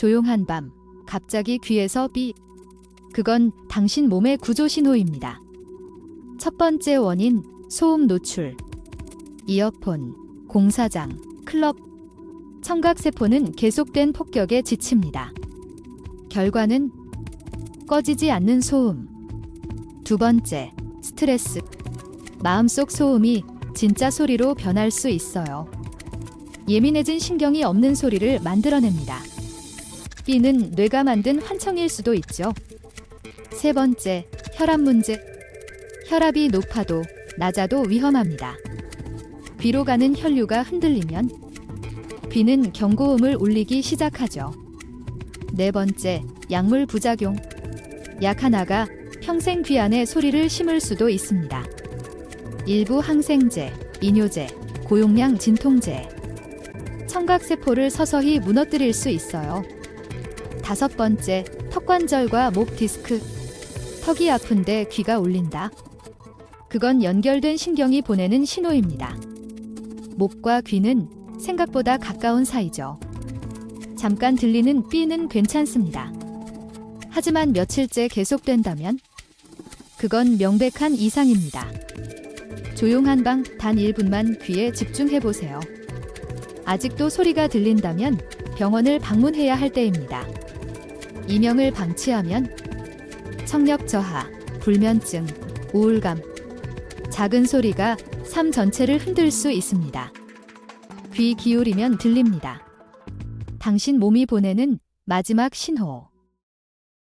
조용한 밤, 갑자기 귀에서 삐. 그건 당신 몸의 구조 신호입니다. 첫 번째 원인, 소음 노출. 이어폰, 공사장, 클럽. 청각세포는 계속된 폭격에 지칩니다. 결과는 꺼지지 않는 소음. 두 번째, 스트레스. 마음속 소음이 진짜 소리로 변할 수 있어요. 예민해진 신경이 없는 소리를 만들어냅니다. B는 뇌가 만든 환청일 수도 있죠. 세 번째, 혈압 문제. 혈압이 높아도 낮아도 위험합니다. 귀로 가는 혈류가 흔들리면 귀는 경고음을 울리기 시작하죠. 네 번째, 약물 부작용. 약 하나가 평생 귀 안에 소리를 심을 수도 있습니다. 일부 항생제, 이뇨제, 고용량 진통제. 청각세포를 서서히 무너뜨릴 수 있어요. 다섯 번째, 턱관절과 목 디스크. 턱이 아픈데 귀가 울린다. 그건 연결된 신경이 보내는 신호입니다. 목과 귀는 생각보다 가까운 사이죠. 잠깐 들리는 삐는 괜찮습니다. 하지만 며칠째 계속된다면 그건 명백한 이상입니다. 조용한 방 단 1분만 귀에 집중해 보세요. 아직도 소리가 들린다면 병원을 방문해야 할 때입니다. 이명을 방치하면 청력 저하, 불면증, 우울감, 작은 소리가 삶 전체를 흔들 수 있습니다. 귀 기울이면 들립니다. 당신 몸이 보내는 마지막 신호.